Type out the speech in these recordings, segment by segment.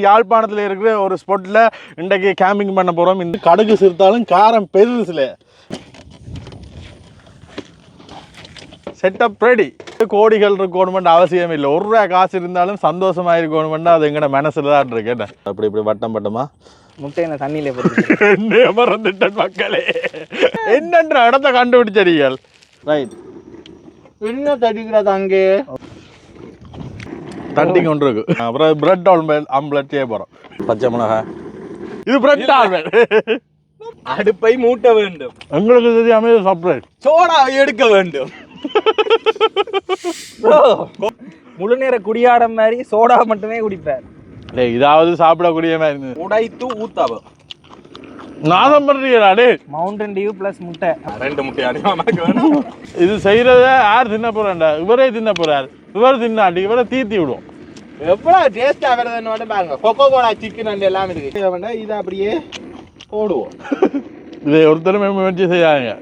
யாழ்ப்பாணத்தில் இருக்கிற ஒரு ஸ்பாட்டில் இன்றைக்கு கேம்பிங் பண்ண போகிறோம் இந்த கடுகு சிறுத்தாலும் காரம் பெருசுல செட்டப் ரெடி கோடிகள் இருக்கணுமெண்ட் அவசியம் இல்லை. ஒரு ரூபா காசு இருந்தாலும் சந்தோஷமா இருக்கணுமெண்ட் அது எங்கட மனசுல தான் இருக்கு. என்ன? அப்படி இப்படி வட்டம் வட்டமா முட்டையை இந்த தண்ணியில போட்டு மறந்துட்டன் மக்களே. என்னன்ற இடத்த கண்டுபிடிச்சீர்கள் ரைட் என்ன தடிக்கிறது அங்கே? தட்டி கொண்டு இருக்கு. அப்புறம் பிரெட் ஆல்மெண்ட் ஆம்லெட் செய்ய போறோம். பச்சை மிளகாய். இது பிரெட் ஆல்மெண்ட் அடுப்பை மூட்ட வேண்டும். எங்களுக்கு தெரியாம சர்ப்ரைஸ் சோடாவை எடுக்க வேண்டும். முழு நேர குடியாரம் மாதிரி சோடா மட்டுமே குடிப்பார் டேய் இதாவது சாப்பிடக்கூடிய மாதிரி இருந்தது. உடைத்து ஊத்தாவ நாதம் பண்றீங்களா டே மவுண்டன் டியூ? பிளஸ் முட்டை ரெண்டு முட்டை. இது செய்யறத யார் தின்ன போறாண்டா இவரே தின்ன போறாரு. இவர் தின்னாண்டி இவரை தீத்தி விடுவோம். எவ்வளவு டேஸ்டா வருதுன்னு மட்டும் பாருங்க. கொக்கோ கோலா சிக்கன் அண்ட் எல்லாம் இருக்கு. இதை வேண்டாம் இதை அப்படியே போடுவோம். இதை ஒருத்தருமே முயற்சி செய்யாங்க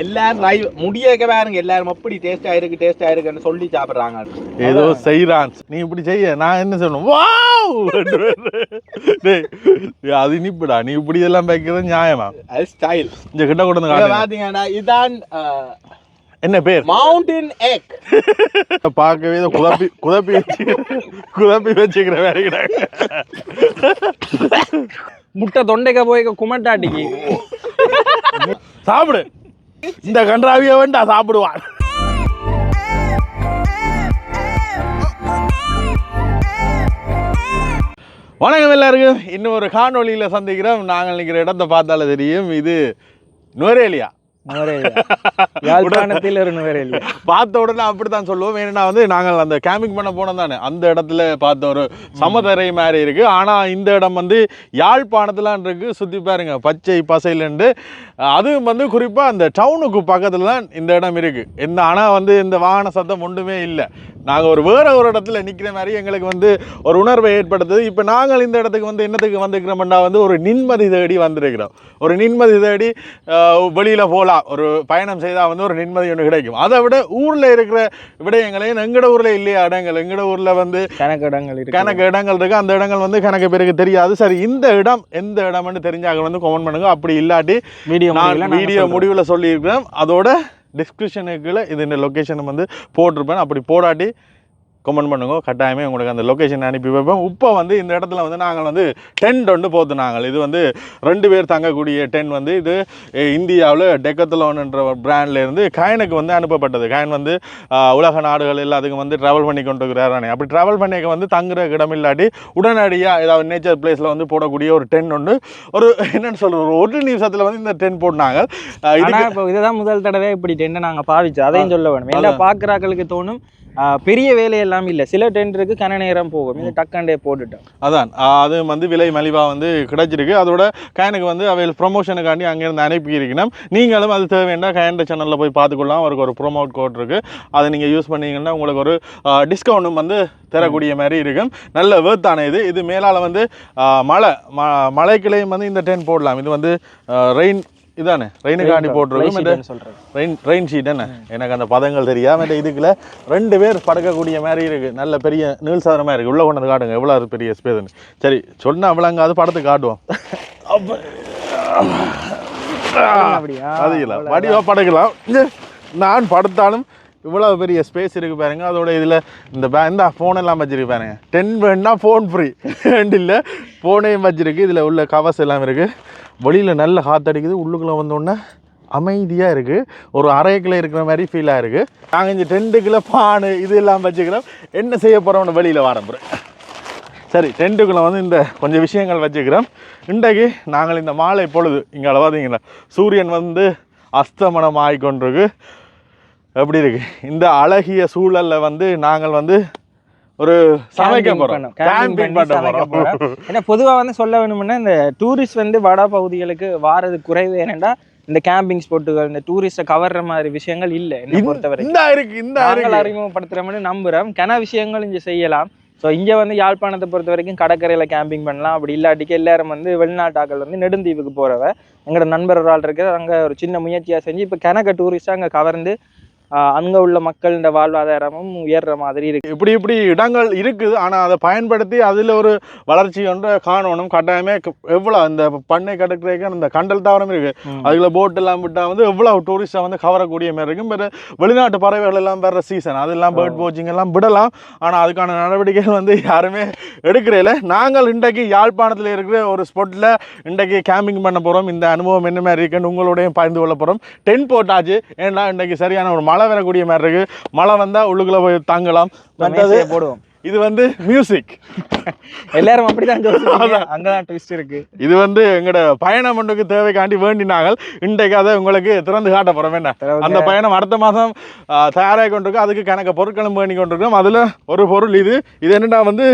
எல்லாரும் ரை முடியக்க பாருங்க. எல்லாரும் எப்படி டேஸ்டா இருக்கு டேஸ்டா இருக்குன்னு சொல்லி சாப்பிடுறாங்க. ஏதோ செய்யறான் நீ இப்படி செய்ய நான் என்ன சொல்லணும் வாவ் டேய் அது இனிப்புடா. நீ இப்படி எல்லாம் வைக்கிறது நியாயமா? அது ஸ்டைல் இந்த கிட்ட கொண்டு வந்து. பாத்தீங்கன்னா இதான் என்ன பேர்? மவுண்டன் எக் பார்க்கவே ஏதோ குதப்பி குதப்பி வச்சு குதப்பி வச்சுக்கிற வேலைக்கிறாங்க முட்டை தொண்டைக்க போய் குமட்டாட்டிக்கு. சாப்பிடு. இந்த கன்றாவிய வேண்டா சாப்பிடுவான். வணக்கம் எல்லாருக்கும். இன்னும் ஒரு காணொளியில் சந்திக்கிறோம். நாங்கள் நிற்கிற இடத்த பார்த்தாலே தெரியும். இது நுவரேலியா. யாழ்ப்பாணத்தில் நுவரேலி பார்த்த உடனே அப்படித்தான் சொல்லுவோம். ஏன்னா வந்து நாங்கள் அந்த கேம்பிங் பண்ண போனோம் தானே. அந்த இடத்துல பார்த்த ஒரு சமதரை மாதிரி இருக்கு. ஆனா இந்த இடம் வந்து யாழ்ப்பாணத்துலான் இருக்கு. சுத்தி பாருங்க பச்சை பசைலண்டு அதுவும் வந்து குறிப்பா அந்த டவுனுக்கு பக்கத்துல தான் இந்த இடம் இருக்கு. இந்த ஆனா வந்து இந்த வாகன சத்தம் ஒன்றுமே இல்லை. நாங்கள் ஒரு வேற ஒரு இடத்துல நிற்கிற மாதிரி எங்களுக்கு வந்து ஒரு உணர்வை ஏற்படுத்துது. இப்போ நாங்கள் இந்த இடத்துக்கு வந்து என்னத்துக்கு வந்திருக்கிறோம்னா வந்து ஒரு நிம்மதி தேடி வந்திருக்கிறோம். ஒரு நிம்மதி தேடி வெளியில் போகலாம். ஒரு பயணம் செய்தால் வந்து ஒரு நிம்மதி ஒன்று கிடைக்கும். அதை விட ஊரில் இருக்கிற விடயங்களையும் எங்கட ஊரில் இல்லையா இடங்கள்? எங்கட ஊரில் வந்து கணக்கு இடங்கள் இருக்கு. கணக்கு இடங்கள் இருக்கு. அந்த இடங்கள் வந்து கணக்கு பேருக்கு தெரியாது. சரி இந்த இடம் எந்த இடம்னு தெரிஞ்சாங்க வந்து கமெண்ட் பண்ணுங்க. அப்படி இல்லாட்டி வீடியோ வீடியோ முடிவில் சொல்லியிருக்கிறேன். அதோட டிஸ்கிரிப்ஷனுக்குள்ள இது இந்த லொக்கேஷன் வந்து போட்டிருப்பேன். அப்படி போடாட்டி கமெண்ட் பண்ணுங்க கட்டாயமே உங்களுக்கு அந்த லொக்கேஷன் அனுப்பி வைப்பேன் இப்போ வந்து இந்த இடத்துல வந்து நாங்கள் வந்து டென்ட் ஒன்று போத்து நாங்கள். இது வந்து ரெண்டு பேர் தங்கக்கூடிய டென்ட் வந்து இது இந்தியாவில் டெக்கத்தலோன்ன்ற பிராண்ட்ல இருந்து கயனுக்கு வந்து அனுப்பப்பட்டது. கயன் வந்து உலக நாடுகள் எல்லாத்துக்கும் வந்து ட்ராவல் பண்ணி கொண்டு இருக்கிறாரானே அப்படி ட்ராவல் பண்ணிக்க வந்து தங்குற இடம் இல்லாட்டி உடனடியாக ஏதாவது நேச்சர் பிளேஸில் வந்து போடக்கூடிய ஒரு டென்ட் ஒன்று ஒரு என்னன்னு சொல்கிறது ஒரு ஒரு நிமிஷத்தில் வந்து இந்த டென்ட் போட்டாங்க இதுதான் முதல் தடவை இப்படி டென்ட் நாங்க பாவிச்சோம். அதையும் சொல்ல வேணும். ஏன்னா பாக்குறாக்களுக்கு தோணும் பெரிய வேலையெல்லாம் இல்லை. சில டெண்டருக்கு கன நேரம் போகும். இது டக்காண்டே போட்டுட்டோம். அதான். அது வந்து விலை மலிவாக வந்து கிடைச்சிருக்கு. அதோட கயனுக்கு வந்து அவையில் ப்ரொமோஷனுக்காண்டி அங்கேருந்து அனுப்பி இருக்கணும். நீங்களும் அது தேவைன்னா கயண்ட சேனலில் போய் பார்த்துக்கொள்ளலாம் அவருக்கு ஒரு ப்ரோமோட் கோட் இருக்குது அதை நீங்கள் யூஸ் பண்ணீங்கன்னா உங்களுக்கு ஒரு டிஸ்கவுண்ட்டும் வந்து தரக்கூடிய மாதிரி இருக்கும். நல்ல வேர்த்தான இது. இது மேலால் வந்து மழை ம மழைக்கிளையும் வந்து இந்த டென் போடலாம். இது வந்து ரெயின் இதானே? ரெயினுக்காண்டி போட்டிருக்கும். சொல்றேன் ரெயின் ரெயின் ஷீட் என்ன? எனக்கு அந்த பதங்கள் தெரியாம இந்த இதுக்குள்ள ரெண்டு பேர் படுக்கக்கூடிய மாதிரி இருக்கு. நல்ல பெரிய நீள் சாதனமாக இருக்கு. உள்ள கொண்டு காட்டுங்க. எவ்வளோ பெரிய ஸ்பேஸ்னு சரி சொன்னா விளங்காது படத்துக்கு காட்டுவோம். அப்ப அது இல்லை வடிவா படுக்கலாம். நான் படுத்தாலும் இவ்வளவு பெரிய ஸ்பேஸ் இருக்கு பாருங்க. அதோட இதுல இந்த பே இந்த ஃபோன் எல்லாம் வச்சிருக்கு பாருங்க. டென் வேணும்னா ஃபோன் ஃப்ரீ ரெண்டு இல்லை ஃபோனையும் வச்சிருக்கு. இதுல உள்ள கவர்ஸ் எல்லாம் இருக்கு. வெளியில் நல்ல காற்றடிக்குது உள்ளுக்குள்ளே வந்தோடனே அமைதியாக இருக்குது ஒரு அறைக்குள்ளே இருக்கிற மாதிரி ஃபீலாக இருக்குது நாங்கள் இந்த டென்ட்டுக்குள்ளே பானு இது எல்லாம் வச்சுக்கிறோம். என்ன செய்ய போகிறோம்னு வெளியில் வரப்போகிறேன் சரி டென்ட்டுக்குள்ளே வந்து இந்த கொஞ்சம் விஷயங்கள் வச்சுக்கிறோம். இன்றைக்கு நாங்கள் இந்த மாலை பொழுது இங்கே பார்த்தீங்களா சூரியன் வந்து அஸ்தமனம் ஆகிக்கொண்டிருக்கு எப்படி இருக்கு? இந்த அழகிய சூழல்ல வந்து நாங்கள் வந்து ஒரு சமைக்க போகிறோம் கேம்பிங் பண்ண போகிறோம் ஏன்னா பொதுவா வந்து சொல்ல வேணும்னா இந்த டூரிஸ்ட் வந்து வட பகுதிகளுக்கு வாரது குறைவு ஏனென்றா இந்த கேம்பிங் ஸ்பாட்டுகள் இந்த டூரிஸ்ட கவர்ற மாதிரி விஷயங்கள் இல்ல என்ன பொறுத்தவரை இந்த இருக்கு இந்த அறிமுகப்படுத்துறோம்னு நம்புறோம். கன விஷயங்கள் இங்க செய்யலாம். ஸோ இங்க வந்து யாழ்ப்பாணத்தை பொறுத்த வரைக்கும் கடற்கரையில கேம்பிங் பண்ணலாம். அப்படி இல்லாட்டிக்கு எல்லாரும் வந்து வெளிநாட்டாக்கள் வந்து நெடுந்தீவுக்கு போறவ எங்களோட நண்பர் ஒரு ஆள் இருக்கிற அங்க ஒரு சின்ன முயற்சியா செஞ்சு இப்ப கணக்க டூரிஸ்டா அங்க கவர்ந்து அங்க உள்ள மக்களின் வாழ்வாதாரமும் உயர்ற மாதிரி இருக்கு. இப்படி இப்படி இடங்கள் இருக்குது. ஆனால் அதை பயன்படுத்தி அதில் ஒரு வளர்ச்சி ஒன்றை காணணும். கட்டாயமே எவ்வளோ இந்த பண்ணை கடற்கரைக்கு அந்த கண்டல் தாவரம் இருக்கு. ம். அதுல போட் எல்லாம் விட்டா வந்து எவ்வளோ டூரிஸ்டை வந்து கவரக்கூடிய மாதிரி இருக்கும். வேறு வெளிநாட்டு பறவைகள் எல்லாம் வர்ற சீசன் அதெல்லாம் பேர்ட் வாட்சிங் எல்லாம் விடலாம். ஆனால் அதுக்கான நடவடிக்கைகள் வந்து யாருமே எடுக்கிறதில்ல நாங்கள் இன்றைக்கு யாழ்ப்பாணத்தில் இருக்கிற ஒரு ஸ்பாட்டில் இன்றைக்கு கேம்பிங் பண்ண போகிறோம் இந்த அனுபவம் என்ன மாதிரி இருக்குன்னு உங்களோடையும் பகிர்ந்து கொள்ள போகிறோம் டென்ட் போட்டாச்சு ஏன்னா இன்றைக்கு சரியான ஒரு மழை வரக்கூடிய மாதிரி இருக்கு. மழை வந்தால் உள்ளுக்குள்ளே போய் தங்கலாம். மற்றது போடுவோம். இது வந்து மியூசிக் எல்லாரும் அப்படிதான் அங்கதான் ட்விஸ்ட் இருக்கு. இது வந்து எங்களோட பயணம் ஒன்றுக்கு தேவைக்காண்டி வேண்டினாங்க இன்றைக்கு அதை உங்களுக்கு திறந்து காட்ட போகிறோம் என்ன. அந்த பயணம் அடுத்த மாதம் தயாராகி கொண்டிருக்கோம். அதுக்கு கணக்க பொருட்களும் வேண்டி கொண்டிருக்கோம். அதில் ஒரு பொருள் இது. இது என்னடா வந்து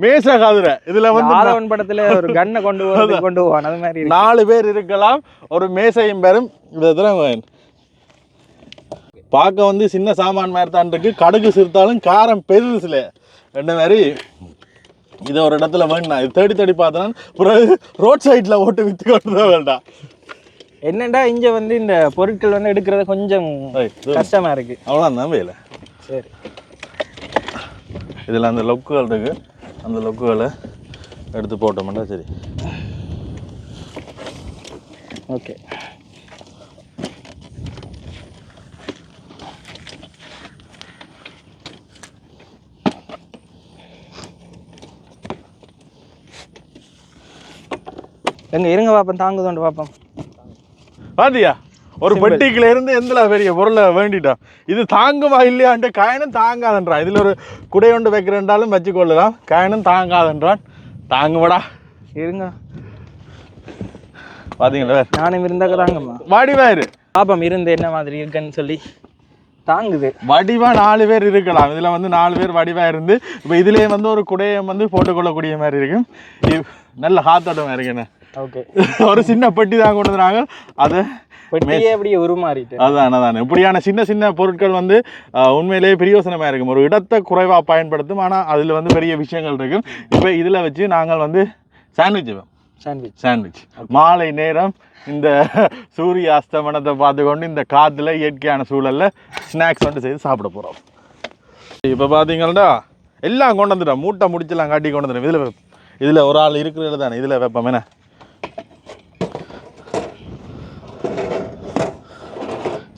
மேச காதுரை. இதில் வந்து ஆதவன் படத்துல ஒரு கண்ணை கொண்டு கொண்டு போவான் அது மாதிரி. நாலு பேர் இருக்கலாம். ஒரு மேசையும் பெறும். இந்த பார்க்க வந்து சின்ன சாமான் மாதிரி தான் இருக்கு. கடுகு சிறுத்தாலும் காரம் பெருசுல. என்ன மாதிரி? இதை ஒரு இடத்துல வேண்டாம் இது தேடி தேடி பார்த்தனா பிறகு ரோட் சைடில் ஓட்டு விற்று கொண்டு தான் வேண்டாம். என்னடா இங்க வந்து இந்த பொருட்கள் வந்து எடுக்கிறது கொஞ்சம் கஷ்டமா இருக்கு. அவ்வளோதான் வேலை சரி. இதில் அந்த லொக்குகள் இருக்கு. அந்த லொக்குகளை எடுத்து போட்டோம்னா சரி. ஓகே எங்க இருங்க பாப்போம் தாங்குதோண்டு பாப்போம். பாத்தியா? ஒரு பெட்டிக்குள்ள இருந்து எந்தல பெரிய பொருளை வேண்டிட்டோம் இது தாங்குமா இல்லையான்ட்டு காயனும் தாங்காதன்றான். இதுல ஒரு குடை ஒன்று வைக்கிறேன்றாலும் வச்சுக்கொள்ளலாம். காயனும் தாங்காதன்றான். தாங்குவடா இருங்க. பாத்தீங்களா? நானும் இருந்தாக்க தாங்கம்மா. வடிவாயிரு. பாப்போம் இருந்து என்ன மாதிரி இருக்குன்னு சொல்லி. தாங்குது. வடிவா நாலு பேர் இருக்கலாம். இதுல வந்து நாலு பேர் வடிவா இருந்து இப்போ இதுலயே வந்து ஒரு குடையை வந்து போட்டுக்கொள்ளக்கூடிய மாதிரி இருக்கும். நல்ல காத்தோட்டமா இருக்குண்ணே ஓகே. ஒரு சின்ன பெட்டி தான் கொண்டு வந்தாங்க அதை பெட்டியே அப்படியே உருமாறிட்டு. அதான் அதான். இப்படியான சின்ன சின்ன பொருட்கள் வந்து உண்மையிலேயே பிரயோசனமாக இருக்கும். ஒரு இடத்தை குறைவாக பயன்படுத்தும். ஆனால் அதில் வந்து பெரிய விஷயங்கள் இருக்கும். இப்போ இதில் வச்சு நாங்கள் வந்து சாண்ட்விச் சாண்ட்விச் சாண்ட்விச் மாலை நேரம் இந்த சூரிய அஸ்தமனத்தை பார்த்துக்கொண்டு இந்த காற்றுல இயற்கையான சூழலில் ஸ்நாக்ஸ் வந்து செய்து சாப்பிட போகிறோம் இப்போ பார்த்தீங்கன்னா எல்லாம் கொண்டு வந்துட்டோம். மூட்டை முடிச்செல்லாம் காட்டி கொண்டு வந்துடும் இதில் இதில் ஒரு ஆள் இருக்கிறது தானே. இதில் வைப்போம் என்ன?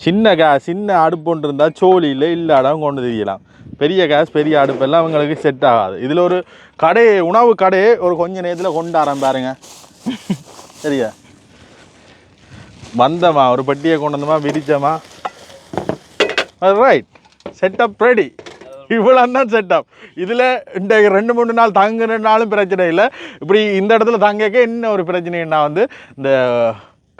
சின்ன கேஸ் சின்ன அடுப்பு ஒன்று இருந்தால் சோழியில் இல்லாடம் கொண்டு தெரியலாம். பெரிய கேஸ் பெரிய அடுப்பெல்லாம் அவங்களுக்கு செட் ஆகாது. இதில் ஒரு கடையை உணவு கடையை ஒரு கொஞ்ச நேரத்தில் கொண்டு ஆரம்பிப்பாருங்க. சரியா? வந்தமா ஒரு பெட்டியை கொண்டு வந்தோமா விரிச்சமா? ரைட் செட்டப் ரெடி இவ்வளோ தான் செட்டப் இதில் இந்த ரெண்டு மூணு நாள் தங்குறனாலும் பிரச்சனை இல்லை. இப்படி இந்த இடத்துல தங்கக்க என்ன ஒரு பிரச்சனைன்னா வந்து இந்த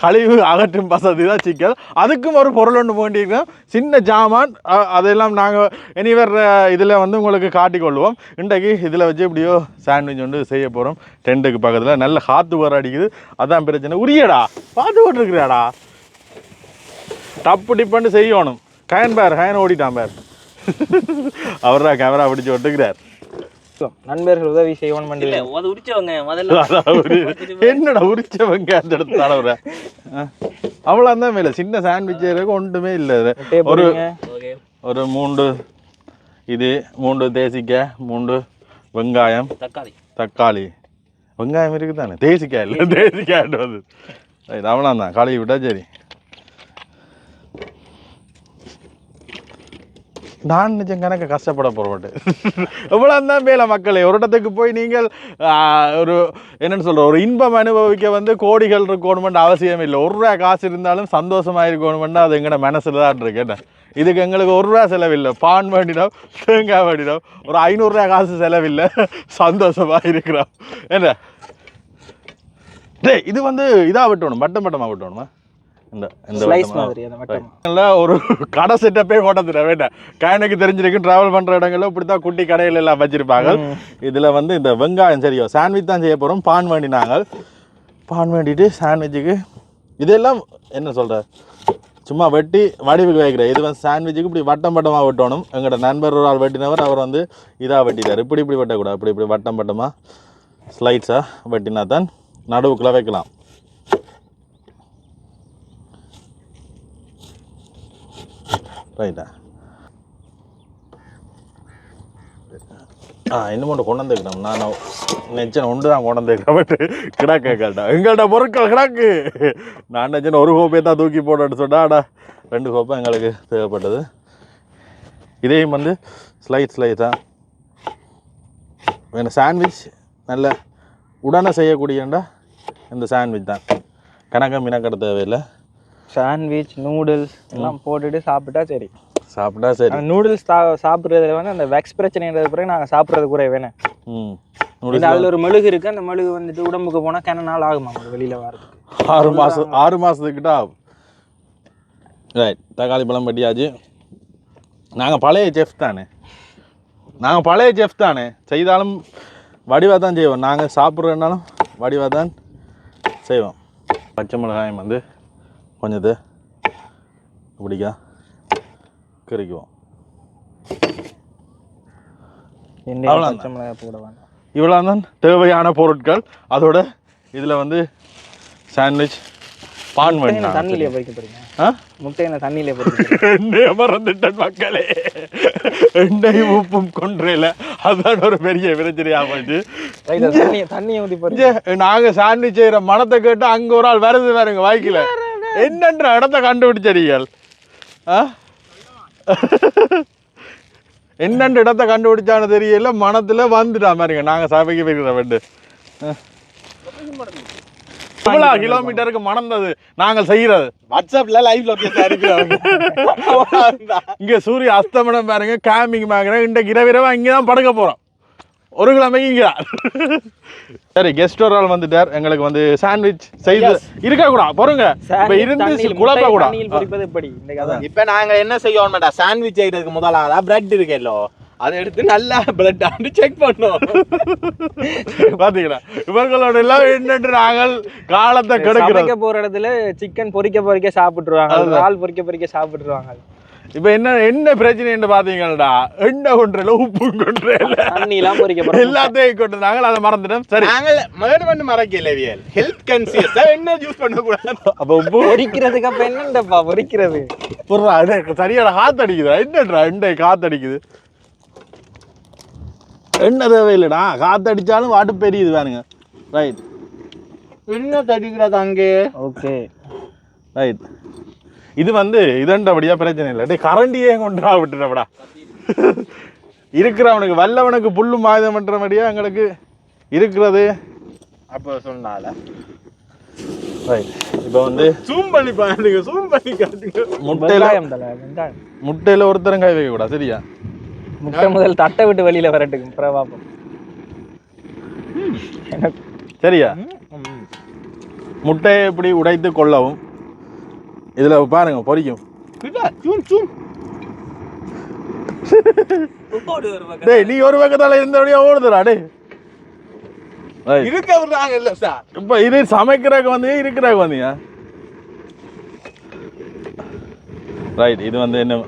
கழிவு அகற்றும் வசதி தான் சிக்கல். அதுக்கும் ஒரு பொருள் ஒன்று வேண்டியிருக்கோம். சின்ன ஜாமான் அதெல்லாம் நாங்கள் இனிவர் இதில் வந்து உங்களுக்கு காட்டிக்கொள்வோம் இன்றைக்கு இதில் வச்சு எப்படியோ சாண்ட்விச் ஒன்று செய்ய போகிறோம் டென்ட்டுக்கு பக்கத்தில். நல்ல காற்று வர அடிக்குது. அதான் பிரச்சனை. உரியடா. பார்த்து போட்டுருக்குறாடா டப்பு டிப்பன்னு செய்யணும். கயன் பேர் கயன் ஓடிட்டான் பேர் அவர் தான் கேமரா பிடிச்சி ஒட்டுக்கிறார் நண்பர்கள் உதவி செய்வோம் பண்ணி இல்ல அது உரிச்சவங்க முதல்ல என்னடா உரிச்சவங்க அந்த இடத்துல அளவுற அவ்வளோ தான் மேல. சின்ன சாண்ட்விச் ஒன்றுமே இல்லை ஒரு ஒரு மூன்று இது மூன்று தேசிக்காய் மூன்று வெங்காயம். தக்காளி. தக்காளி. வெங்காயம் இருக்குது தானே தேசிக்காய் இல்லை தேசிக்காய். வந்து அவ்வளோ தான் கழுவி விட்டா சரி. நான் நிஜம் கணக்கு கஷ்டப்பட போகிறேன் எவ்வளோ தான் மேல மக்களே. ஒரு இடத்துக்கு போய் நீங்கள் ஒரு என்னென்னு சொல்கிற ஒரு இன்பம் அனுபவிக்க வந்து கோடிகள் இருக்கணுமெண்ட் அவசியம் இல்லை. ஒரு ரூபா காசு இருந்தாலும் சந்தோஷமா இருக்கணுமெண்ட் அது எங்கட மனசில் தான் இருக்கேன் இதுக்கு எங்களுக்கு ஒரு ரூபா செலவில்லை. பான் வேண்டினோம் தேங்காய் வேண்டினோம். ஒரு ஐநூறுரூவா காசு செலவில்லை. சந்தோஷமாக இருக்கிறோம். என்ன? டேய் இது வந்து இதாக விட்டணும் பட்டம் பட்டமாக விட்டணுமா? இந்த இந்த ஸ்லைஸ்? மாதிரி அந்த ஒரு கடை செட்டப்பே கொண்டதுட வேண்டாம். எனக்கு தெரிஞ்சிருக்கு டிராவல் பண்ற இடங்கள்ல இப்படி தான் குட்டி கடைகள் எல்லாம் வச்சிருப்பாங்க. இதுல வந்து இந்த வெங்காயம் சரியோ சாண்ட்விச் தான் செய்ய போறோம் பான் வேண்டினாங்க பான் வேண்டிட்டு சாண்ட்விச்சுக்கு இதெல்லாம் என்ன சொல்ற? சும்மா வெட்டி வடிவுக்கு வைக்கிறேன். இது வந்து சாண்ட்விச்சுக்கு இப்படி வட்டம் வட்டமாக வெட்டணும். எங்களோட நண்பர் ஒரு ஆள் வெட்டினவர் அவர் வந்து இதாக வெட்டிட்டார். இப்படி இப்படி வெட்டக்கூடாது. இப்படி இப்படி வட்டம் வட்டமாக ஸ்லைட்ஸாக வெட்டினா தான் நடுவுக்குள்ளே வைக்கலாம். ரைட்டா ஆ இன்னும் ஒன்று கொண்டு வந்துக்கிறோம் நான் நெச்சன் ஒன்று தான் கொண்டு வந்துக்கிறேன் பட் கிடாக்கு எங்கள்கிட்ட. எங்கள்கிட்ட பொருட்கள் கிடாக்கு. நான் நெச்சன் ஒரு கோப்பையை தான் தூக்கி போட்டேன்னு சொன்னால் ஆனால் ரெண்டு கோப்பை எங்களுக்கு தேவைப்பட்டது. இதையும் வந்து ஸ்லைட் ஸ்லைட் தான் வேணும் சாண்ட்விச் நல்ல உடனே செய்யக்கூடியண்டா இந்த சாண்ட்விச் தான். கணக்கம் மினக்கட தேவையில்லை. சாண்ட்விச் நூடுல்ஸ் எல்லாம் போட்டுட்டு சாப்பிட்டா சரி. சாப்பிட்டா சரி. நூடுல்ஸ் சாப்பிட்றதுல வந்து அந்த வெக்ஸ் பிரச்சனைன்றது பிறகு நாங்கள் சாப்பிட்றது கூட வேணும். அதில் ஒரு மெழுகு இருக்கு. அந்த மெழுகு வந்துட்டு உடம்புக்கு போனால் கன நாள் ஆகுமா வெளியில வரதுக்கு ஆறு மாதம் ஆறு மாதத்துக்கிட்ட ஆகும். ரைட் தக்காளி பழம் பட்டியாச்சு நாங்கள் பழைய செஃப் தானே. நாங்கள் பழைய செஃப் தானே. செய்தாலும் வடிவாக தான் செய்வோம். நாங்கள் சாப்பிட்றதுனாலும் வடிவாக தான் செய்வோம். பச்சை மிளகாயம் வந்து கொஞ்சது இப்படிக்கா. கறிக்குவோம் எண்ணெய் இவ்வளோ தான் தேவையான பொருட்கள். அதோட இதில் வந்து சாண்ட்விச் பான் வேணும் தண்ணியிலே பொறிக்க போறீங்க. ஆ? முட்டையை தண்ணியிலே எண்ணெய் மறந்துட்டேன் மக்களே. எண்ணெயும் உப்பும் கொன்றையில அதுதான் ஒரு பெரிய பிரச்சனையா போச்சு. தண்ணியை தண்ணியை ஊற்றி பொறிக்க இங்க நாங்க சாண்ட்விச் செய்யற மனத்தை கேட்டு அங்க ஒரு ஆள் வருது பாருங்க வாய்க்கில. என்னன்ற இடத்த கண்டுபிடிச்சடிகள் ஆ? என்னன்ற இடத்த கண்டுபிடிச்சான்னு தெரியல மனத்துல வந்துட்டா பாருங்க நாங்க சபைக்கு போயிருக்கிற வெண்டு இவ்வளோ கிலோமீட்டருக்கு மணந்தது நாங்கள் செய்யறது. வாட்ஸ்அப்ல லைவ் லொகேஷன் இருக்கிறாங்க இங்க சூரிய அஸ்தமனம் பாருங்க கேம்பிங் பாக்குறேன் இன்றைக்கு இரவிரவா இங்கே தான் படுக்க போறோம். ஒரு இங்க சரி கெஸ்ட் ஒரு ஆள் வந்துட்டார். எங்களுக்கு வந்து சாண்ட்விச் செய்து இருக்க கூட? பொறுங்க இப்ப இருந்து குழப்ப கூட. எப்படி? இப்ப நாங்க என்ன செய்யணும் மேடா? சாண்ட்விச் செய்யறதுக்கு முதலாவதா பிரெட் இருக்கேல்லோ அதை எடுத்து நல்லா பிரெட் ஆண்டு செக் பண்ணோம் பாத்தீங்களா? இவர்களோட எல்லாம் என்னென்று நாங்கள் காலத்தை கெடுக்கிறது சமைக்க போற இடத்துல சிக்கன் பொரிக்க பொரிக்க சாப்பிட்டுருவாங்க. இறால் பொரிக்க பொரிக்க சாப்பிட்டுருவாங்க. இப்ப என்ன என்ன பிரச்சனைன்னு பாத்தீங்கடா எண்ணெய் கொன்றையில உப்பு கொன்றையில தண்ணியெல்லாம் பொரிக்க போறோம். எல்லாத்தையும் கொண்டு நாங்கள் அதை மறந்துட்டோம் சரி. நாங்கள் மேடு பண்ணு மறக்கல வியல். ஹெல்த் கான்சியஸா என்ன யூஸ் பண்ண கூடாது அப்ப உப்பு பொரிக்கிறதுக்கு அப்ப என்னண்டப்பா பொரிக்கிறது புறா அடே சரியான காத்தடிக்குதா என்னடா எண்ணெய் காத்தடிக்குது? எண்ணெய் தேவையில்லைடா. காத்தடிச்சாலும் வாட்டு பெரியுது பாருங்க. ரைட் என்ன தடிக்கிறது அங்கே ஓகே ரைட் இது வந்து இதண்டபடியா பிரச்சனை இல்லை. டே கரண்டியே கொண்டா விட்டுறப்படா இருக்கிறவனுக்கு வல்லவனுக்கு புல்லும் ஆயுதம் பண்றபடியா எங்களுக்கு இருக்கிறது. அப்ப சொன்னால. ரைட் இப்போ வந்து ஜூம் பண்ணி பாருங்க ஜூம் பண்ணி காட்டுங்க. முட்டையில முட்டையில ஒருத்தரும் கை வைக்க கூடாது சரியா? முட்டை முதல் தட்டை விட்டு வெளியில வரட்டுக்கும் பிரபாபம். சரியா? முட்டையை இப்படி உடைத்து கொள்ளவும் இதுல பாருங்க ஜூம் டேய் நீ ஒரு பக்கத்தால இருந்தபடியா ஓடுதுடா டேய். Right. இருக்க விடுறாங்க இல்ல சார். இப்ப இது சமைக்கிறதுக்கு வந்தீங்க இருக்கிறதுக்கு வந்தீங்க ரைட் இது வந்து என்ன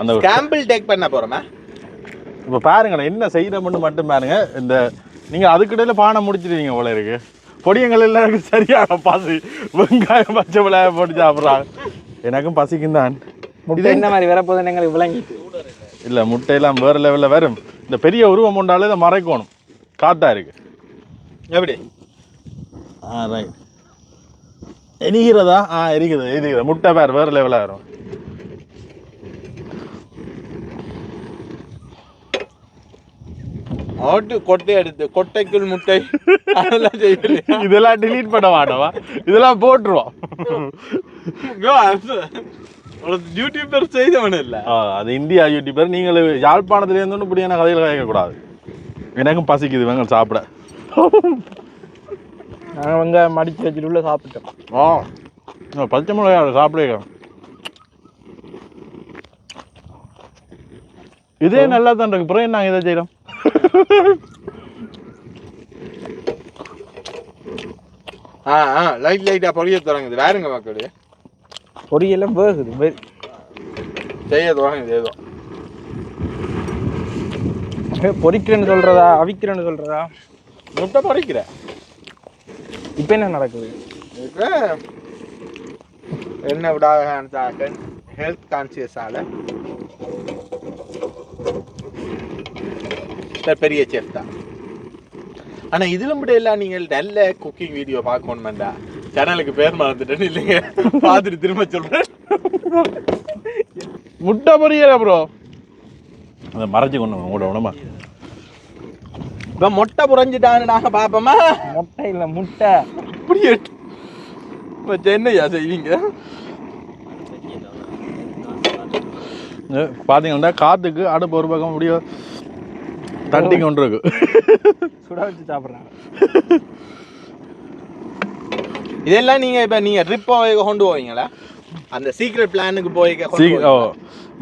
அந்த கேம்பிள் டேக் பண்ண போறோமா? இப்போ பாருங்களேன் என்ன செய்யறோம்னு மட்டும் பாருங்க. இந்த நீங்க அதுக்கிடையில பானை முடிச்சிடுவீங்க போல இருக்கு. பொடியங்கள் எல்லாருக்கும் சரியான பசி. வெங்காயம் பச்சை மிளகாய் போட்டு சாப்பிட்றாங்க. எனக்கும் பசிக்கும் தான் முட்டை என்ன மாதிரி வரப்போகுதுன்னு எங்களுக்கு விளங்கிட்டு. இல்லை முட்டையெல்லாம் வேறு லெவலில் வரும். இந்த பெரிய உருவம் உண்டாலே இதை மறைக்கணும். காத்தா இருக்கு. எப்படி? ஆ ரைட் எரிகிறதா? ஆ எரிக்குது எரிக்குது. முட்டை பேர் வேறு லெவலாக வரும். ஆட்டு கொட்டை எடுத்து கொட்டைக்குள் முட்டை. அதெல்லாம் செய்யலையா இதெல்லாம் delete பண்ண மாட்டோமா? இதெல்லாம் போட்டுருவோம். யூடியூபர் செய்தவன் இல்ல. ஆ, அது இந்தியா யூடியூபர் நீங்கள் யாழ்ப்பாணத்துல இருந்தோன்னு இப்படியான கதைகளை கேட்கக்கூடாது. எனக்கும் பசிக்குது வேங்க சாப்பிட. நாங்கள் வெங்காயம் மடிச்சு வச்சுட்டு உள்ள சாப்பிட்டோம். ஆ பச்சை மிளகாய் சாப்பிடுங்க இதே நல்லா தான் இருக்கு. அப்புறம் நாங்கள் இதை செய்கிறோம் ஆ ஆ லைட் லைட்டா பொரிய தொடங்குது. வேறுங்க மக்களே? பொரியெல்லாம் வேகுது. செய்ய தொடங்குது ஏதோ. பொரிக்கிறேன்னு சொல்றதா? அவிக்கிறேன்னு சொல்றதா? முட்டை பொரிக்கிற இப்போ என்ன நடக்குது? என்ன விடாத ஹெல்த் கான்சியஸால பெரிய செஃப் தான். ஆனா இதுல மட்டும் எல்லாம் நீங்கள் நல்ல குக்கிங் வீடியோ பார்க்கணும்டா சேனலுக்கு பேர் மறந்துட்டேன்னு இல்லைங்க. பார்த்துட்டு திரும்ப சொல்றேன். முட்டை பொரியல ப்ரோ அதை மறைச்சு கொண்டு கூட உடம்பா இப்ப மொட்டை புரஞ்சிட்டான்னு நாங்க பாப்போமா? முட்டை இல்ல முட்டை. அப்படி இப்ப என்னையா செய்வீங்க? பார்த்தீங்கன்னா காற்றுக்கு அடுப்பு ஒரு பக்கம் முடிய தட்டி கொண்டு இருக்கு. சுட வச்சு சாப்பிட்றாங்க. இதெல்லாம் நீங்க இப்ப நீங்க ட்ரிப் கொண்டு போவீங்களா? அந்த சீக்ரெட் பிளானுக்கு போய் ஓ?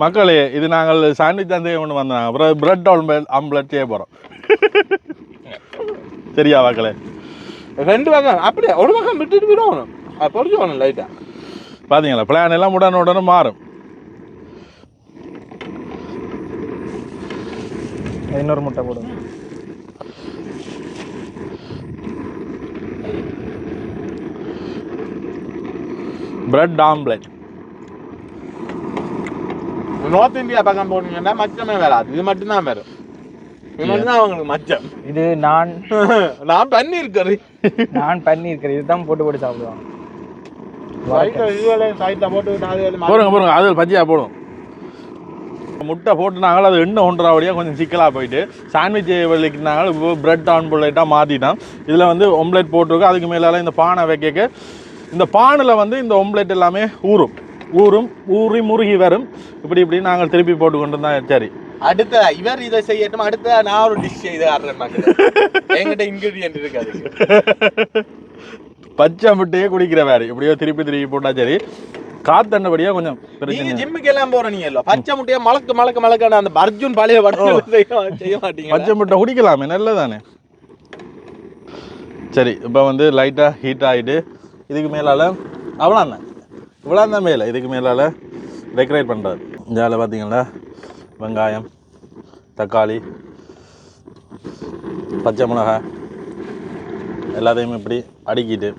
மக்களே இது நாங்கள் சாண்ட்விச் செய்ய கொண்டு வந்தாங்க அப்புறம் பிரெட் ஆம்லெட் ஆம்லெட் செய்ய போகிறோம் சரியா மக்களே? ரெண்டு பக்கம் அப்படியே? ஒரு பக்கம் விட்டுட்டு போயிடும் அது பொறிச்சு போகணும் லைட்டா பார்த்தீங்களா பிளான் எல்லாம் உடனே உடனே மாறும். இன்னொரு முட்டை போடுங்க. பிரெட் ஆம்லெட் நார்த் இந்தியா பக்கம் போனீங்கன்னா மச்சமே வராது. இது மட்டும்தான் வரும். இது மட்டும்தான் அவங்களுக்கு மச்சம். இது நான் நான் பண்ணியிருக்கிறேன் நான் பண்ணியிருக்கிறேன் இதுதான் போட்டு போட்டு சாப்பிடுவாங்க. போடுங்க போடுங்க. அதில் பஜ்ஜியா போடும். முட்டை போட்டுனாங்களோ அது எண்ணெய் ஒன்றா கொஞ்சம் சிக்கலாக போயிட்டு சாண்ட்விச் வலிக்கினாங்க இப்போ பிரெட் ஆம்புலேட்டாக மாற்றிட்டோம் இதில் வந்து ஒம்லெட் போட்டிருக்கு அதுக்கு மேலால இந்த பானை வைக்க இந்த பானில் வந்து இந்த ஒம்லெட் எல்லாமே ஊறும். ஊறும் ஊறி முருகி வரும். இப்படி இப்படி நாங்கள் திருப்பி போட்டு கொண்டு தான் சரி. அடுத்த இவர் இதை செய்யட்டும் அடுத்த நான் ஒரு டிஷ் செய்து ஆடுறேன். என்கிட்ட இன்கிரிடியன்ட் இருக்காது பச்சை முட்டையே குடிக்கிற வேறு இப்படியோ திருப்பி திருப்பி போட்டால் சரி. காத்தண்டபடியாக கொஞ்சம் நீங்க ஜிம்முக்கு எல்லாம் போற நீங்க இல்ல பச்சை முட்டையா மலக்கு மலக்கு மலக்கான அந்த அர்ஜுன் பழைய படத்துல செய்ய மாட்டீங்க பச்சை முட்டை குடிக்கலாமே நல்லதானே? சரி இப்போ வந்து லைட்டாக ஹீட் ஆகிட்டு இதுக்கு மேலால் அவ்வளோண்ணே இவ்வளோ தான் மேலே. இதுக்கு மேலால் டெக்கரேட் பண்ணுறாரு இதில் பார்த்தீங்களா? வெங்காயம் தக்காளி பச்சை மிளகாய் எல்லாத்தையும் இப்படி அடுக்கிட்டு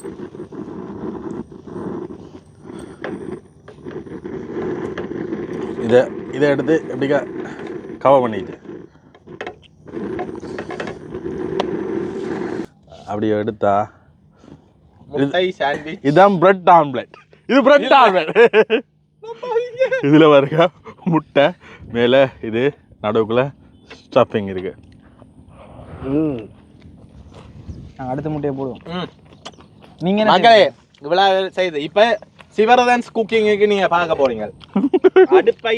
இதை இதை எடுத்து எப்படிக்கா கவர் பண்ணிட்டு. அப்படி எடுத்தா முட்டை சாண்ட்விச் இதுதான் பிரெட் ஆம்லெட் இது பிரெட் ஆம்லெட் இதுல பாருங்க முட்டை மேல இது நடுவுக்குள்ள ஸ்டஃபிங் இருக்கு. நாங்கள் அடுத்த முட்டையை போடுவோம். ம். நீங்க என்ன மக்களே இவ்வளவு செய்து இப்ப சிவரதன்ஸ் குக்கிங்குக்கு நீங்க பார்க்க போறீங்க. அடுப்பை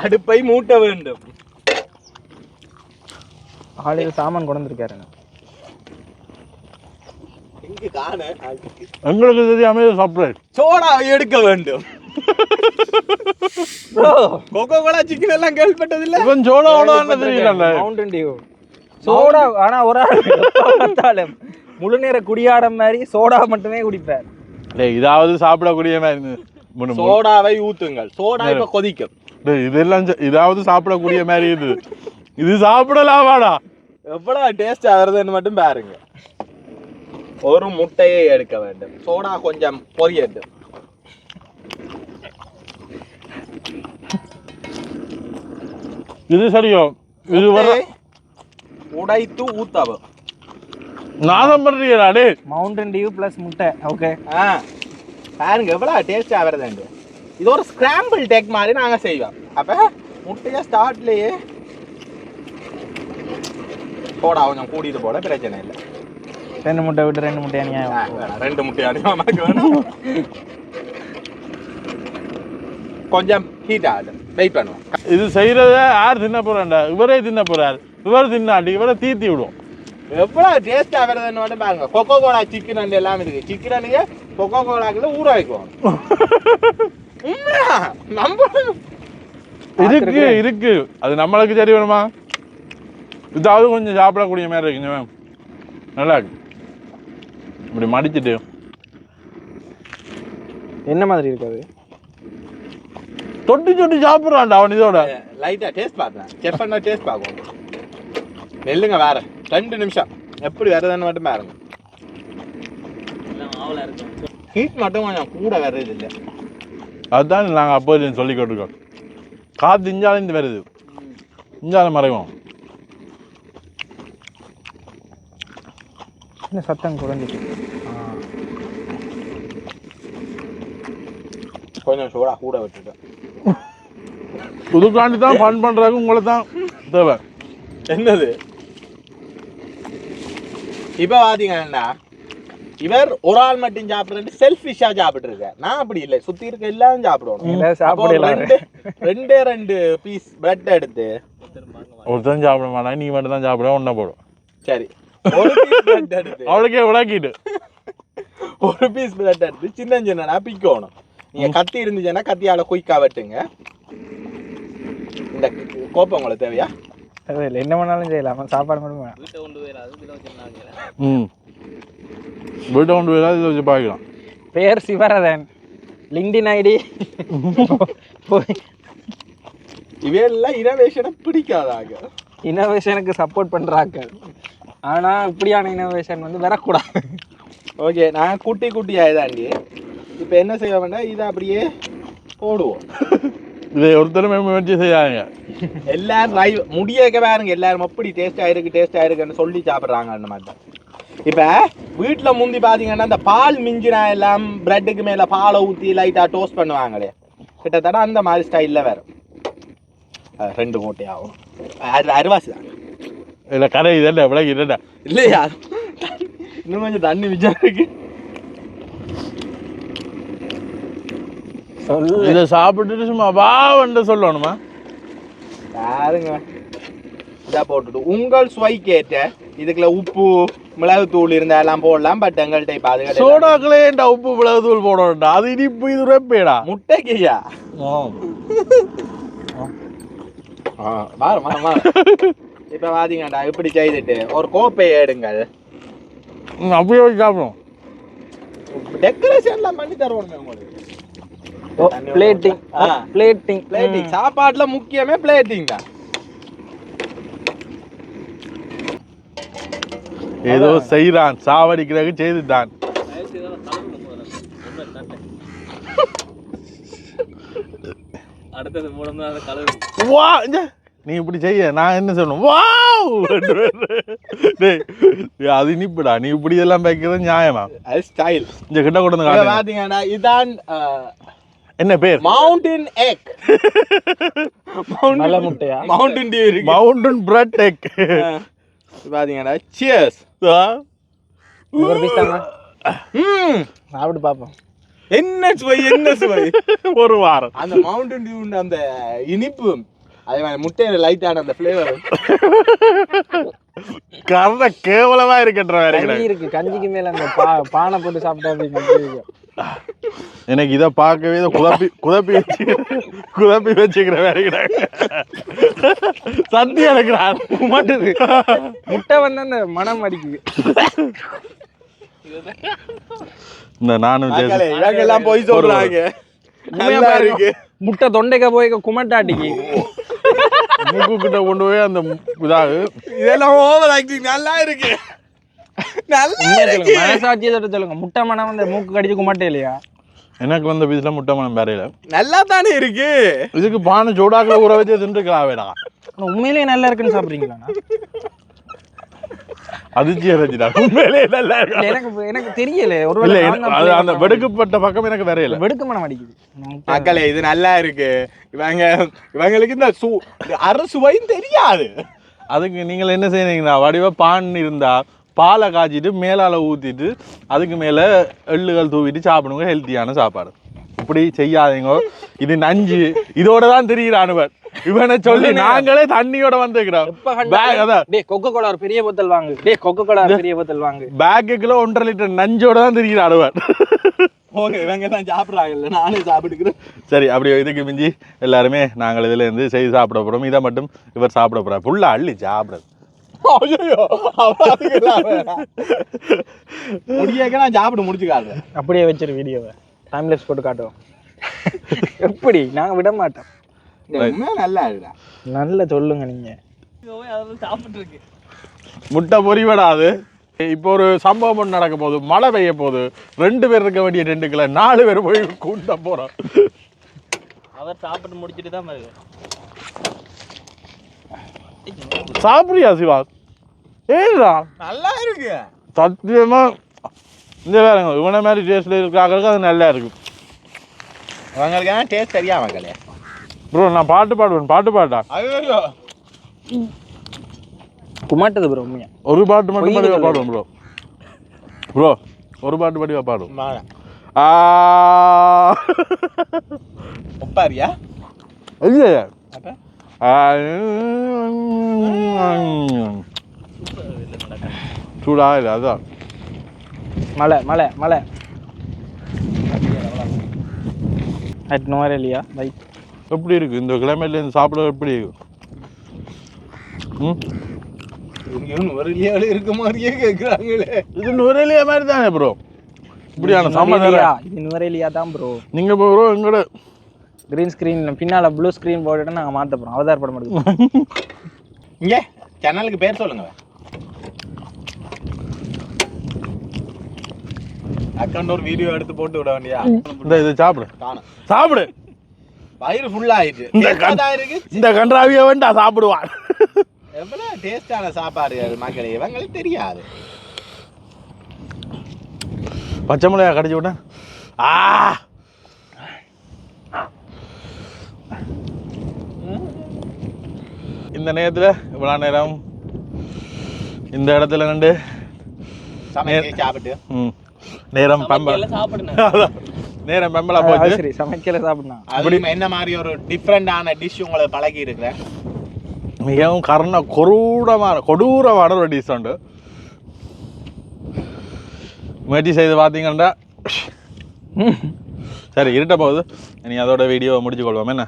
அடுப்பை மூட்ட வேண்டும். ஆளுக்கு சாமான் கொண்டு காண. எங்களுக்கு தெரியாம சர்ப்ரைஸ் சோடாவை எடுக்க வேண்டும். கோகோ கோலா சிக்கன் எல்லாம் கேள்விப்பட்டதில்ல? இவன் சோடாவோட தெரியல மவுண்டன் டியூ சோடா ஆனா ஒரு ஆள் முழு நேர குடியாடம் மாதிரி சோடா மட்டுமே குடிப்பார். டேய் இதாவது சாப்பிடக்கூடிய மாதிரி சோடாவை ஊத்துங்கள். சோடா இப்ப கொதிக்கும். டேய், இதெல்லாம் இதாவது சாப்பிடக்கூடிய மாதிரி இது இது சாப்பிடலாமாடா? எவ்வளவு டேஸ்ட் ஆகுறதுன்னு மட்டும் பாருங்க. ஒரு முட்டையை எடுக்க வேண்டும். சோடா கொஞ்சம் பொரியட்டும் இது சரியோ? இது வர உடைத்து ஊத்தவும். நாதம் பண்றீங்களா டே மவுண்டன் டியூ ப்ளஸ் முட்டை. ஓகே ஆ பாருங்க எவ்வளவு டேஸ்ட் ஆகுறதுண்டு இது ஒரு ஸ்கிராம்பிள் டெக் மாதிரி நாங்க செய்வோம். அப்ப முட்டைய ஸ்டார்ட்லயே சோடா கொஞ்சம் கூட்டிட்டு போட பிரச்சனை இல்லை. ரெண்டு முட்டை விட்டு ரெண்டு முட்டை வேணாம். ரெண்டு முட்டை அடிமாக்கு வேணும். கொஞ்சம் ஹீட் ஆகுது வெயிட் பண்ணுவோம். இது செய்யறத யார் தின்ன போறாண்டா? இவரே தின்ன போறாரு. இவர் தின்னாட்டி இவரை தீத்தி விடும். எவ்வளவு டேஸ்ட் ஆகுறதுன்னு மட்டும் பாருங்க. கொக்கோ கோலா சிக்கன் அண்ட் எல்லாம் இருக்கு சிக்கனுங்க கொக்கோ கோலாக்குள்ள ஊற வைக்கும். உண்மையா? நம்ப இருக்கு இருக்கு. அது நம்மளுக்கு சரி வேணுமா? இதாவது கொஞ்சம் சாப்பிடக்கூடிய மாதிரி இருக்குங்க மேம். நல்லா இருக்கு. இப்படி மடிச்சிட்டு. என்ன மாதிரி இருக்காது தொட்டி தொட்டி சாப்பிட்றான்டா அவன் இதோட. லைட்டா டேஸ்ட் பார்த்தேன் செஃப் டேஸ்ட் பார்க்கும். நெல்லுங்க வேற ரெண்டு நிமிஷம். எப்படி வருதுன்னு மட்டும் பாருங்க. ஹீட் மட்டும் கொஞ்சம் கூட வருது இல்லை. அதுதான் நாங்கள் அப்போது சொல்லிக்கிட்டு இருக்கோம் காற்று இஞ்சாலும் இந்த வருது. இங்கே மறைவோம். என்ன சத்தம் குறைஞ்சிட்டு. கொஞ்சம் சோடா கூட விட்டுட்டேன் இதுக்காண்டி தான் ஃபன் பண்ணுறதுக்கு உங்களுக்கு தான் தேவை. என்னது? இப்ப பாத்தீங்கன்னா இவர் ஒரு ஆள் மட்டும் சாப்பிடுறது செல்ஃபிஷா சாப்பிட்டு நான் அப்படி இல்லை. சுத்தி இருக்க அப்போ சாப்பிடலாம். ரெண்டு ரெண்டே ரெண்டு பீஸ் பிரெட் எடுத்து ஒருத்தன் சாப்பிட மாட்டான் நீ மட்டும் தான் சாப்பிட ஒன்றை போடும் சரி. ஒரு பீஸ் பிரெட் எடுத்து அவளுக்கே விளக்கிட்டு. ஒரு பீஸ் பிரெட் எடுத்து சின்ன சின்னனா பிக்கணும். நீங்க கத்தி இருந்துச்சுன்னா கத்தியால குயிக்கா வெட்டுங்க. இந்த கோப்பம் உங்களுக்கு தேவையா? அது இல்லை என்ன பண்ணாலும் செய்யலாம். சாப்பாடு மட்டும் வேணாம். ம். வீட்டை கொண்டு போய் இதை வச்சு பார்க்கலாம் பேர் சிவரதன். லிங்க்டின் ஐடி போய். இவையெல்லாம் இனோவேஷனை பிடிக்காதாங்க. இனோவேஷனுக்கு சப்போர்ட் பண்ணுறாங்க ஆனால் இப்படியான இனோவேஷன் வந்து வரக்கூடாது. ஓகே நான் குட்டி குட்டியா இதாண்டி இப்போ என்ன செய்ய வேண்டாம் இதை அப்படியே போடுவோம். இதை ஒருத்தருமே முயற்சி செய்யாங்க எல்லாரும் ரை முடியக்க பாருங்க எல்லாரும் எப்படி டேஸ்ட் ஆயிருக்கு டேஸ்ட் ஆயிருக்குன்னு சொல்லி சாப்பிட்றாங்க அந்த மாதிரி இப்போ வீட்டில் முந்தி பார்த்தீங்கன்னா இந்த பால் மிஞ்சினா எல்லாம் பிரெட்டுக்கு மேலே பாலை ஊற்றி லைட்டாக டோஸ்ட் பண்ணுவாங்களே. கிட்டத்தட்ட அந்த மாதிரி ஸ்டைலில் வேறு ரெண்டு மூட்டை ஆகும் அது அருவாசி தான். இல்லை கரை இதெல்லாம் விளக்கிட்டா இல்லையா? இன்னும் கொஞ்சம் தண்ணி மிச்சம் இருக்கு. சொல்லு இதை சாப்பிட்டுட்டு சும்மா வாவன்ட்டு சொல்லணுமா? பாருங்க. இதாக போட்டுட்டு. உங்கள் சுவைக்கேற்ற இதுக்குள்ள உப்பு மிளகுத்தூள் இருந்தா எல்லாம் போடலாம் பட் எங்கள்கிட்ட இப்போ அது. சோடாக்களே உப்பு மிளகு தூள் போடணும்டா? அது இனிப்பு இது ரெப்பேடா. முட்டைக்குயா? வாரம் வாரம் வாரம் இப்போ பாத்தீங்கடா இப்படி செய்துட்டு ஒரு கோப்பையை எடுங்கள். அப்படியே சாப்பிடும் டெக்கரேஷன்லாம் பண்ணி தருவோம் உங்களுக்கு. பிளேட்டிங் ஆ. பிளேட்டிங் பிளேட்டிங் சாப்பாட்டுல முக்கியமே பிளேட்டிங் தான். ஏதோ செய்கிறான் சாவடிக்கிறதுக்கு செய்துட்டான். அடுத்தது மூலம் தான் அதை கலவு வா. நீ இப்படி செய்ய நான் என்ன சொல்லணும்? டேய் அது இனிப்புடா. நீ இப்படி எல்லாம் வைக்கிறது நியாயமா? அது ஸ்டைல் இந்த கிட்ட கொண்டு வந்து காட்டுங்க. பாத்தீங்கன்னா இதான் என்ன பேர்? மவுண்டன் எக் நல்ல முட்டையா? மவுண்டன் டியூ இருக்கு. மவுண்டன் பிரெட் டெக் பாத்தீங்கன்னா சியர்ஸ் ஒரு பீஸ் தாங்க ம். சாப்பிட்டு பார்ப்போம். என்ன சுவை என்ன சுவை? ஒரு வாரம். அந்த மவுண்டன் டியூ அந்த இனிப்பு அதே மாதிரி முட்டையில லைட்டான அந்த ஃப்ளேவர் கறந்த கேவலமா இருக்கின்ற வேற இருக்கு கஞ்சிக்கு மேல அந்த பானை போட்டு சாப்பிட்டா. எனக்கு இதை பார்க்கவே இதை குதப்பி குதப்பி வச்சு குதப்பி வச்சுக்கிற கிடையாது சத்தியம் எடுக்கிறான் மாட்டுது. முட்டை வந்து அந்த மனம் அடிக்குது. இந்த நானும் எல்லாம் போய் சொல்றாங்க. இருக்கு. முட்டை தொண்டைக்க போய் குமட்டாட்டிக்கு. மூக்கு கிட்ட கொண்டு போய் அந்த இதாக. இதெல்லாம் ஓவர் ஆக்டிங் நல்லா இருக்கு. நல்லா உண்மையா இருக்கு. சொல்லுங்க முட்டை மனம் வந்து மூக்கு கடிச்சு குமட்டே இல்லையா? எனக்கு வந்த பீஸ்ல முட்டை மனம் வேறையில நல்லா தானே இருக்கு. இதுக்கு பானை சூடாக்கில் ஊற வச்சு தின்றுக்கலாம் ஆனா உண்மையிலேயே நல்லா இருக்குன்னு சாப்பிட்றீங்களா அதிர்ச்சி அடைஞ்சிடா உண்மையிலே நல்லா இல்ல, இருக்கா? எனக்கு எனக்கு தெரியல. இல்ல நான் அது அந்த வெடுக்குப்பட்ட பக்கம் எனக்கு வேறையில வெடுக்கு மனம் அடிக்குது. மக்களே இது நல்லா இருக்கு. இவங்க இவங்களுக்கு இந்த சு அரை சுவையும் தெரியாது. அதுக்கு நீங்கள் என்ன செய்யறீங்கன்னா வடிவா பான் இருந்தா பாலை காய்ச்சிட்டு மேலால ஊத்திட்டு அதுக்கு மேல எள்ளுகள் தூவிட்டு சாப்பிடுங்க ஹெல்த்தியான சாப்பாடு. இப்படி செய்யாதீங்க. இது நஞ்சு. இதோட தான் தெரியுறானுவன் இவனை சொல்லி நாங்களே தண்ணியோட வந்துக்கிறோம் டேய் கொக்கோ கோலா ஒரு பெரிய போத்தல் வாங்கு. டேய் கொக்கோ கோலா பெரிய போத்தல் வாங்கு. பேக்குக்குள்ள ஒன்றரை லிட்டர் நஞ்சோட தான் தெரியுறானுவன் ஓகே இவங்க தான் சாப்பிடுறாங்கல்ல நானே சாப்பிட்டுக்கிறேன். சரி அப்படி இதுக்கு மிஞ்சி எல்லாருமே நாங்கள் இதுல இருந்து செய்து சாப்பிட போறோம். இதை மட்டும் இவர் சாப்பிட போறார். புள்ள அள்ளி சாப்பிடுறது. ஐயோ முடியாக்க நான் சாப்பிட்டு முடிச்சு காட்டுறேன் அப்படியே வச்சிரு வீடியோவை. டைம்லெஸ் போட்டு காட்டுவோம். எப்படி? நாங்க விட மாட்டோம் நல்லா இருக்குடா. நல்ல சொல்லுங்க நீங்க. அதெல்லாம் சாப்பிட்டு இருக்கு. முட்டை பொறிவிடாது இப்போ ஒரு சம்பவம் ஒண்ணு நடக்க போகுது. மழை பெய்ய போகுது. ரெண்டு பேர் இருக்க வேண்டிய டென்ட்டுக்குள்ள நாலு பேர் போய் கூட்ட போறோம். அவர் சாப்பிட்டு முடிச்சிட்டு தான் பாருங்க சாப்பிடுறியா சிவா? ஏடா நல்லா இருக்கு. சத்தியமா இந்த வேறங்க இவனை மாதிரி டேஸ்ட்ல இருக்கிறாங்களுக்கு அது நல்லா இருக்கும் அவங்களுக்கு டேஸ்ட் தெரியா மக்களே ப்ரோ நான் பாட்டு பாடுவேன் பாட்டு பாட்டா? குமாட்டது ப்ரோ உண்மையா? ஒரு பாட்டு மட்டும் படிவா பாடுவேன் ப்ரோ ப்ரோ ஒரு பாட்டு படிவா பாடுவோம். ஒப்பாரியா இல்லையா. அப்ப சூடா இல்லை அதான் மலை மலை மலை அட் நோரலியா ரைட் எப்படி இருக்கு இந்த கிளைமேட்ல இருந்து சாப்பிட எப்படி இருக்கு ம் லியோல இருக்க மாதிரியே கேக்குறாங்களே இது நுரையிலியா மாதிரி தானே ப்ரோ இப்படியான சம்மதம் இது நுவரெலியா தான் ப்ரோ நீங்க ப்ரோ எங்களோட கிரீன் ஸ்க்ரீன் பின்னால ப்ளூ ஸ்க்ரீன் போட்டுட்டு நாங்கள் மாற்ற போகிறோம் அவதார் படம் எடுத்து இங்க சேனலுக்கு பேர் சொல்லுங்க. அக்கௌண்ட் ஒரு வீடியோ எடுத்து போட்டு விட வேண்டியா இந்த இது சாப்பிடு. சாப்பிடு. வயிறு ஃபுல்லா ஆயிடுச்சு. இந்த டேஸ்டா இருக்கு இந்த கன்றாவிய வேண்டா சாப்பிடுவான். எவ்வளவு டேஸ்டான சாப்பாடு அது மக்களே? இவங்களுக்கு தெரியாது. பச்சை மிளகா கடிச்சு விட்டேன். ஆ! இந்த நேரத்தில் இவ்வளோ நேரம் இந்த இடத்துல நின்று சாப்பிட்டு. ம், நேரம் பம்ப எல்லாம் சாப்பிடுங்க அதான், நேரம் பெம்பலா போச்சு. சரி சமைக்கல சாப்பிடணும். அதுலயும் என்ன மாதிரி ஒரு டிஃப்ரெண்டான டிஷ் உங்களுக்கு பழகி இருக்கிறேன் மிகவும் கருண கொடூரமான கொடூரமான ஒரு டிஷ் உண்டு. முயற்சி செய்து பார்த்தீங்கன்னா சரி இருட்ட போகுது நீ அதோட வீடியோவை முடிச்சு கொள்வோம். என்ன?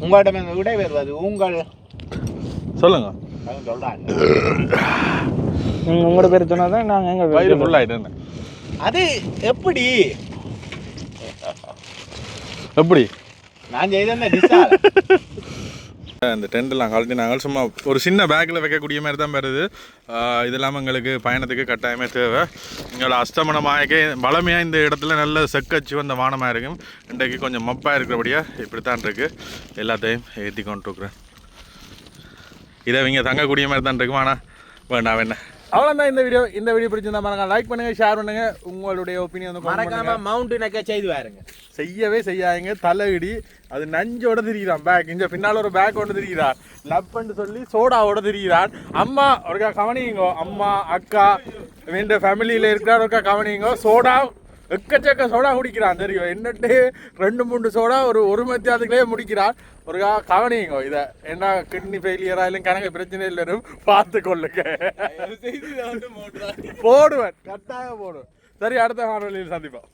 ம் உங்கள்கிட்ட எங்க விடை வருவது உங்கள் சொல்லுங்க சொல்றாங்க உங்களோட பேர் சொன்னா தான் நாங்கள் எங்கள் வயிறு ஃபுல் ஆயிட்டேன்னு அது எப்படி? எப்படி? நான் செய்த டிஷ்ஷா இந்த டென்ட்லாம் கழட்டி நாங்கள் சும்மா ஒரு சின்ன பேக்கில் வைக்கக்கூடிய மாதிரி தான் வருது. இது இல்லாமல் எங்களுக்கு பயணத்துக்கு கட்டாயமே தேவை. எங்களோட அஸ்தமனமாயக்கே வளமையாக இந்த இடத்துல நல்ல செக்கச்சு வந்த வானமாக இருக்கும். இன்றைக்கு கொஞ்சம் மப்பாக இருக்கிறபடியாக இப்படி தான் இருக்குது எல்லாத்தையும் ஏற்றி கொண்டு இருக்கிறேன் இதை இவங்க தங்கக்கூடிய மாதிரி தான் இருக்குமாண்ணா வேணா வேண்டாம் வேண்டாம். அவ்வளோதான் இந்த வீடியோ இந்த வீடியோ பிடிச்சிருந்தா மறக்காம லைக் பண்ணுங்கள் ஷேர் பண்ணுங்கள் உங்களுடைய ஒப்பீனியன் வந்து பண்ணுங்க. மறக்காம மவுண்ட் நெக்க செய்து பாருங்க செய்யவே செய்யாதீங்க தலையிடி அது நஞ்சோட திரிகிறான் பேக் இங்க பின்னால ஒரு பேக் ஒன்று திரிகிறார் லப்பன்னு சொல்லி சோடாவோட திரிகிறான் அம்மா ஒருக்கா கவனிங்க. அம்மா அக்கா வேண்ட ஃபேமிலியில இருக்கிறார். ஒருக்கா கவனிங்க. சோடா எக்கச்சக்க சோடா குடிக்கிறான். தெரியும்? என்னட்டு ரெண்டு மூணு சோடா ஒரு ஒரு மத்தியாவதுக்குள்ளே முடிக்கிறான். ஒருக்கா கவனிங்க இதை. என்ன கிட்னி ஃபெயிலியரா இல்லை கணக்கு பிரச்சனை இல்லை பார்த்து கொள்ளுங்க. போடுவேன். கட்டாயம் போடுவேன். சரி அடுத்த காணொலியில் சந்திப்போம்.